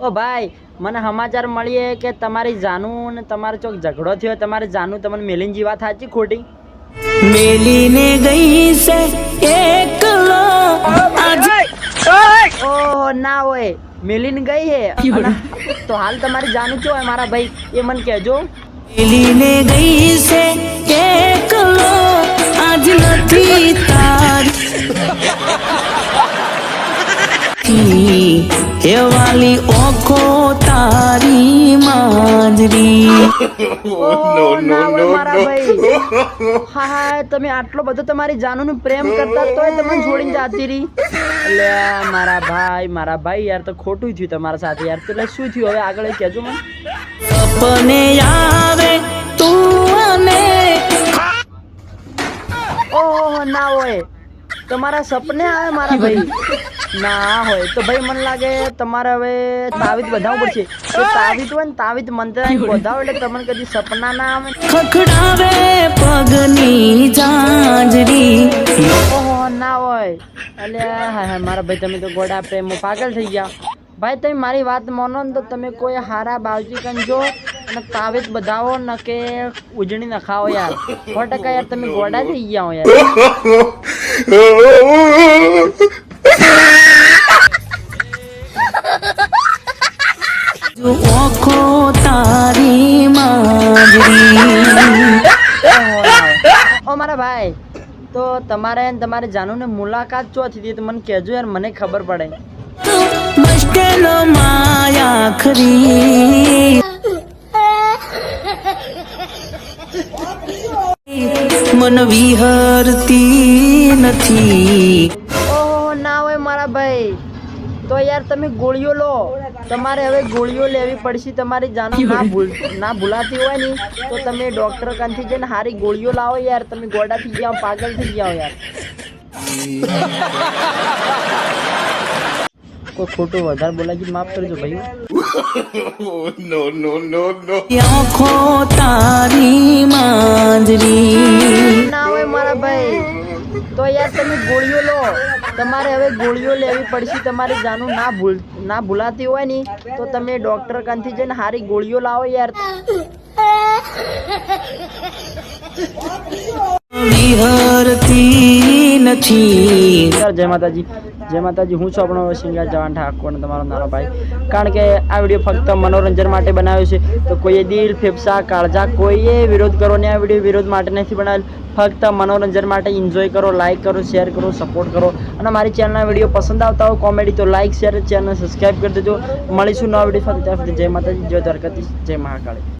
ઓ ભાઈ મને સમાચાર મળીએ કે તમારી જાનું ને તમારો ચોક ઝઘડો થયો તમારી જાનું તમને મેલીન જીવા સાચી ખોટી? મેલીને ગઈ છે એકલો. ઓ ના હોય મેલીન ગઈ હે. તો હાલ તમારી જાનું ચો હોય મારા ભાઈ? એ મને કહેજો. મેલીને ગઈ છે એકલો. આજ નથી તારી. હે વાલી ઓખો તારી માજરી. ઓહો, ના હોય મારા ભાઈ. હા હા તમે આટલો બધો તમારી જાનુનું પ્રેમ કરતા તો તમને છોડીને જાતી રહી. એટલે મારા ભાઈ મારા ભાઈ યાર તો ખોટું થયું તમારા સાથે યાર. તો એટલે શું થયું? હવે આગળ કહેજો મને. સપને આવે તું અને ઓહો ના હોય. તમારા સપને આવે મારા ભાઈ. ના હોય તો ભાઈ મને લાગે તમારે હવે તાવીત બધાવવું પડશે. તો તાવીત હોય ને તાવીત મંત્ર બધાવો એટલે તમને કદી સપના ના આવે. ખખડાવે પગની જાંજરી ઓહો ના હોય. એટલે હા હા મારા ભાઈ તમે તો ગોડા પ્રેમો પાગલ થઈ ગયા. ભાઈ તમે મારી વાત માનો ને તો તમે કોઈ હારા બાવજી કંજો અને તાવીત બધાવો ન કે ઉજણી ન ખાઓ યાર. સો ટકા યાર તમે ગોડા થઈ ગયા હો યાર. ઓ મારા ભાઈ તો તમારે તમારે તમારે જાનુને મુલાકાત ચોથી હતી તો મને કહેજો યાર મને ખબર પડે. મુશ્કેલો માયા ખરી મન વિહરતી નથી. ઓહો ના હોય મારા ભાઈ. તો યાર તમે ગોળીઓ લો. તમારે હવે ગોળીઓ લેવી પડશે તમારી જાનો ના ભૂલ ના ભૂલાતી હોય ને તો તમે ડોક્ટર કાનથી જઈને હારી ગોળીઓ લાવો યાર તમે ગોડા થઈ ગયા પાગલ થઈ ગયા યાર. કોઈ ખોટું વધારે બોલાજી માફ કરજો ભાઈ આંખો તારી માજરી ના હોય મારા ભાઈ તો યાર તમે ગોળીઓ લો. તમારે હવે ગોળીઓ લેવી પડશે. તમારે જાનું ના ભૂલ, ના ભૂલાતી હોય ને, તો તમે ડોક્ટર કાંથી જઈને હારી ગોળીઓ લાવો યાર. જય માતાજી. જય માતાજી, હું છું આપણો સિંગર જવાન ઠાકોર અને તમારો નાનો ભાઈ. કારણ કે આ વીડિયો ફક્ત મનોરંજન માટે બનાવ્યો છે. તો કોઈએ દિલ, ફેફસા, કાળજા, કોઈએ વિરોધ કરો ને આ વીડિયો વિરોધ માટે નથી બનાવેલ. ફક્ત મનોરંજન માટે એન્જોય કરો લાઇક કરો શેર કરો સપોર્ટ કરો. અને મારી ચેનલના વીડિયો પસંદ આવતા હોય કોમેડી તો લાઈક શેર ચેનલ સબસ્ક્રાઈબ કરી દેજો. મળીશું નવા વીડિયો સાથે. ત્યાં સુધી જય માતાજી, જય દ્વારકાધીશ, જય મહાકાળી.